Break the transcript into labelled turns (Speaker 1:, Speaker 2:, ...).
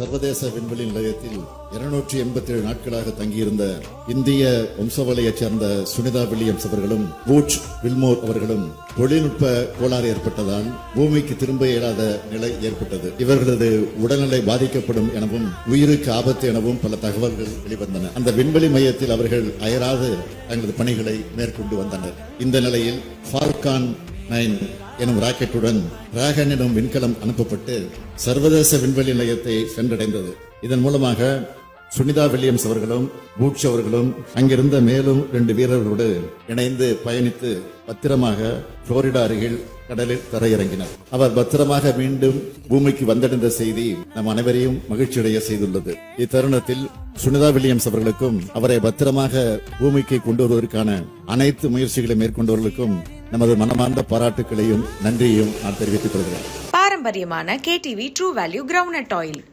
Speaker 1: சர்வதேச விண்வெளி நிலையத்தில் இருநூற்றி எண்பத்தி ஏழு நாட்களாக தங்கியிருந்த இந்திய வம்சவலையைச் சேர்ந்த சுனிதா வில்லியம்ஸ் அவர்களும் பூட்ச் வில்மோர் அவர்களும் தொழில்நுட்ப கோளாறு ஏற்பட்டதால் பூமிக்கு திரும்ப இயலாத நிலை ஏற்பட்டது. இவர்களது உடல்நிலை பாதிக்கப்படும் எனவும் உயிருக்கு ஆபத்து எனவும் பல தகவல்கள் வெளிவந்தன. அந்த விண்வெளி மையத்தில் அவர்கள் அயராது தங்களது பணிகளை மேற்கொண்டு வந்தனர். இந்த நிலையில் ஃபால்கான் நைன் எனும் ராக்கெட்டுடன் டிராகன் எனும் விண்கலம் அனுப்பப்பட்டு சர்வதேச விண்வெளி நிலையத்தை சென்றடைந்தது. இதன் மூலமாக சுனிதா வில்லியம்ஸ் அவர்களும் பூட்ச் அவர்களும் அங்கிருந்த மேலும் ரெண்டு வீரர்களோடு இணைந்து பயணித்து பத்திரமாக புளோரிடா அருகில் கடலில் தரையிறங்கினார். அவர் பத்திரமாக மீண்டும் பூமிக்கு வந்தடைந்த செய்தி நம் அனைவரையும் மகிழ்ச்சியடைய செய்துள்ளது. இத்தருணத்தில் சுனிதா வில்லியம்ஸ் அவர்களுக்கும் அவரை பத்திரமாக பூமிக்கு கொண்டு வருவதற்கான அனைத்து முயற்சிகளை மேற்கொண்டவர்களுக்கும் நமது மனமார்ந்த பாராட்டுகளையும் நன்றியையும் நான் தெரிவித்துக் கொள்கிறேன்.
Speaker 2: பாரம்பரியமான KTV true value ground oil